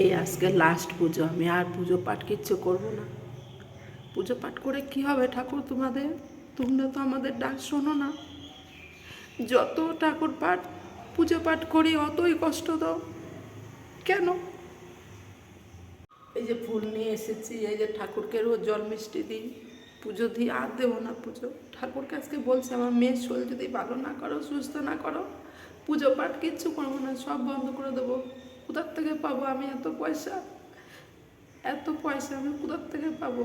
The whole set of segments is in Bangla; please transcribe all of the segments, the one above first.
এই আজকে লাস্ট পুজো, আমি আর পুজো পাঠ কিচ্ছু করব না। পুজো পাঠ করে কি হবে ঠাকুর তোমাদের? তোমরা তো আমাদের ডাক শোনো না। যত ঠাকুর পাঠ, পুজো পাঠ করি, অতই কষ্ট দাও। কেন? এই যে ফুল নিয়ে এসেছি, এই যে ঠাকুরকে রোজ জল মিষ্টি দিই, পুজো দিই আর দেবো না পুজো। ঠাকুরকে আজকে বলছে, আমার মেয়ের শরীর যদি ভালো না করো, সুস্থ না করো, পুজো পাঠ কিচ্ছু করব না, সব বন্ধ করে দেবো। কোথার থেকে পাবো? আমি এত পয়সা এত পয়সা আমি কোথার থেকে পাবো?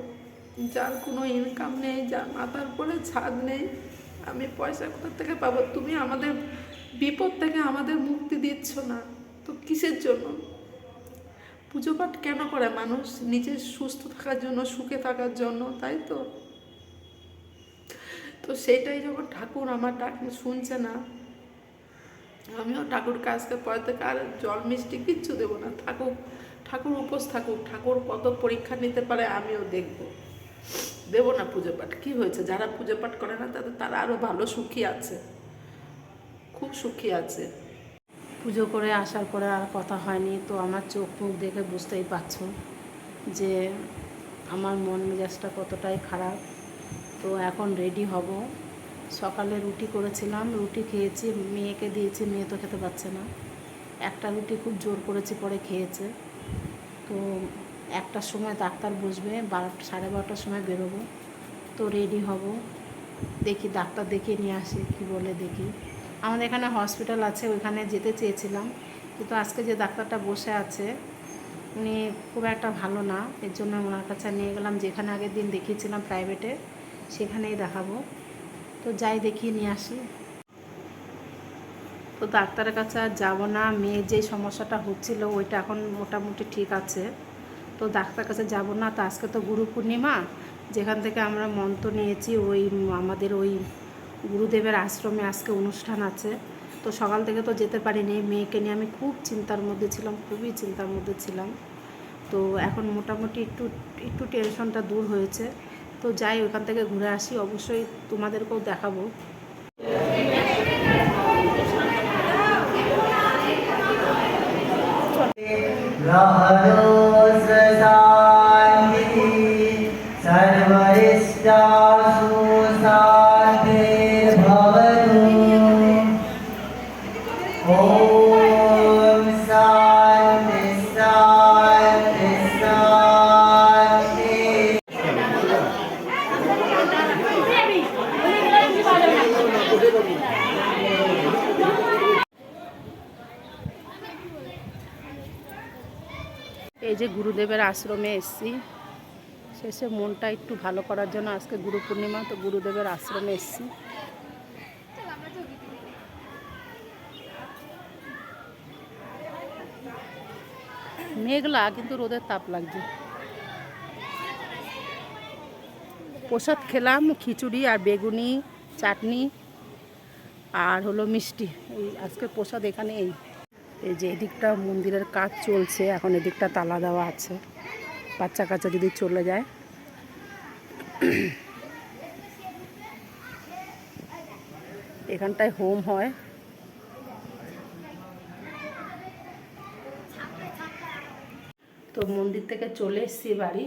যার কোনো ইনকাম নেই, যার মাথার উপরে ছাদ নেই, আমি পয়সা কোথার থেকে পাবো? তুমি আমাদের বিপদ থেকে আমাদের মুক্তি দিচ্ছ না। তো কিসের জন্য? পুজো পাঠ কেন করে মানুষ? নিজের সুস্থ থাকার জন্য, সুখে থাকার জন্য, তাই তো? তো সেটাই যখন ঠাকুর আমার ডাক শুনছে না আমিও ঠাকুরকে আজকে পরে থেকে আর জল মিষ্টি কিচ্ছু দেবো না। থাকুক ঠাকুর উপোস থাকুক, ঠাকুর কত পরীক্ষা নিতে পারে আমিও দেখব। দেবো না পুজো পাঠ। কী হয়েছে? যারা পুজো পাঠ করে না, তাদের, তারা আরও ভালো সুখী আছে। খুব সুখী আছে। পুজো করে আসার পরে আর কথা হয়নি, তো আমার চোখ মুখ দেখে বুঝতেই পারছ যে আমার মন মেজাজটা কতটাই খারাপ। তো এখন রেডি হব। সকালে রুটি করেছিলাম, রুটি খেয়েছি, মেয়েকে দিয়েছি, মেয়ে তো খেতে পারছে না। একটা রুটি খুব জোর করেছি, পরে খেয়েছে। তো একটার সময় ডাক্তার বসবে, বারোটা, সাড়ে বারোটার সময় বেরোবো। তো রেডি হব। দেখি ডাক্তার দেখিয়ে নিয়ে আসি, কি বলে দেখি। আমাদের এখানে হসপিটাল আছে, ওইখানে যেতে চেয়েছিলাম। কিন্তু আজকে যে ডাক্তারটা বসে আছে, উনি খুব একটা ভালো না। এর জন্য ওনার কাছে নিয়ে গেলাম, যেখানে আগের দিন দেখিয়েছিলাম প্রাইভেটে সেখানেই দেখাবো। তো যাই দেখিয়ে নিয়ে আসি। তো ডাক্তারের কাছে আর যাব না। মেয়ের যে সমস্যাটা হচ্ছিল, ওইটা এখন মোটামুটি ঠিক আছে। তো ডাক্তার কাছে যাব না। তো আজকে তো গুরু পূর্ণিমা। যেখান থেকে আমরা মন্ত্র নিয়েছি, ওই আমাদের ওই গুরুদেবের আশ্রমে আজকে অনুষ্ঠান আছে। তো সকাল থেকে তো যেতে পারিনি। মেয়েকে নিয়ে আমি খুব চিন্তার মধ্যে ছিলাম, খুবই চিন্তার মধ্যে ছিলাম। তো এখন মোটামুটি একটু একটু টেনশনটা দূর হয়েছে। তো যাই ওখান থেকে ঘুরে আসি। অবশ্যই তোমাদেরকেও দেখাবো। Oh এই যে গুরুদেবের আশ্রমে এসছি, শেষে মনটা একটু ভালো করার জন্য আজকে গুরু পূর্ণিমা, তো গুরুদেবের আশ্রমে এসছি। মেঘলা কিন্তু রোদের তাপ লাগছে। প্রসাদ খেলাম, খিচুড়ি আর বেগুনি, চাটনি আর হলো মিষ্টি। এই আজকে প্রসাদ এখানে এই এই যে এদিকটা মন্দিরের কাজ চলছে, এখন এদিকটা তালা দেওয়া আছে। বাচ্চা কাচ্চা যদি চলে যায়। এখানটায় হোম হয়। তো মন্দির থেকে চলে এসেছি বাড়ি।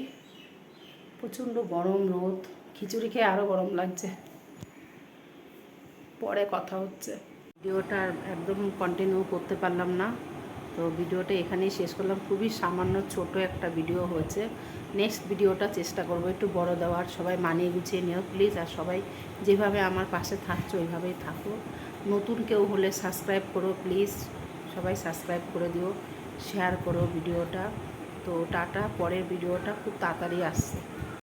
প্রচণ্ড গরম রোদ। খিচুড়ি খেয়ে আরও গরম লাগছে। পরে কথা হচ্ছে। ভিডিওটা একদম কন্টিনিউ করতে পারলাম না। তো ভিডিওটা এখানেই শেষ করলাম। খুবই সামান্য ছোট একটা ভিডিও হয়েছে। নেক্সট ভিডিওটা চেষ্টা করব একটু বড় দেওয়ার। সবাই মানিয়ে গুছিয়ে নিও প্লিজ আর সবাই যেভাবে আমার পাশে থাকছো, ওইভাবেই থাকো। নতুন কেউ হলে সাবস্ক্রাইব করো প্লিজ সবাই সাবস্ক্রাইব করে দিও শেয়ার করো ভিডিওটা। তো টাটা, পরের ভিডিওটা খুব তাড়াতাড়ি আসছে।